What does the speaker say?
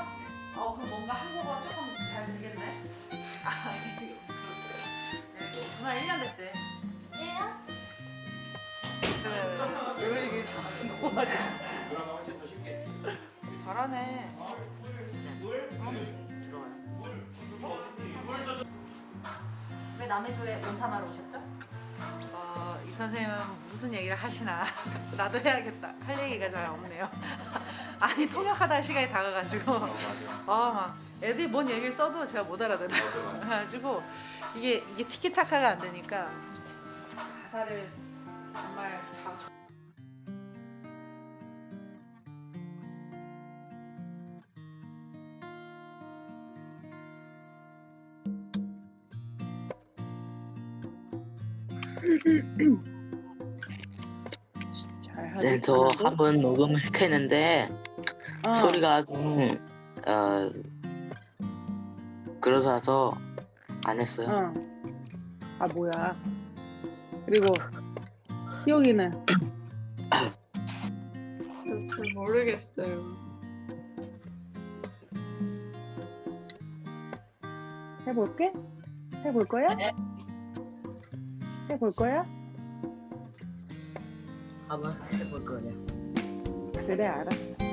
2년 됐어? 어 그럼 뭔가 한국어 조금 잘 되겠네. 아 이게 그렇구나. 누나 1년 됐대. 얘요? 왜 이게 자꾸 뭐하지? 잘하네. 왜 남의 조에 온탐하러 오셨죠? 어, 이 선생님은 무슨 얘기를 하시나. 나도 해야겠다. 할 얘기가 잘 없네요. 아니 통역하다 시간이 다가가지고. 아막 애들이 뭔 얘기를 써도 제가 못 알아들어요. 그래가지고 이게 이게 티키타카가 안 되니까 가사를 정말 잘 네, 저한번 녹음을 했는데 어. 소리가 좀 어, 그러셔서 안 했어요. 어. 아 뭐야? 그리고 희용이는 잘 모르겠어요. 해볼게? 해볼 거야? 네. 해볼 거야? 한번 해볼 거예요. 그래 알았어.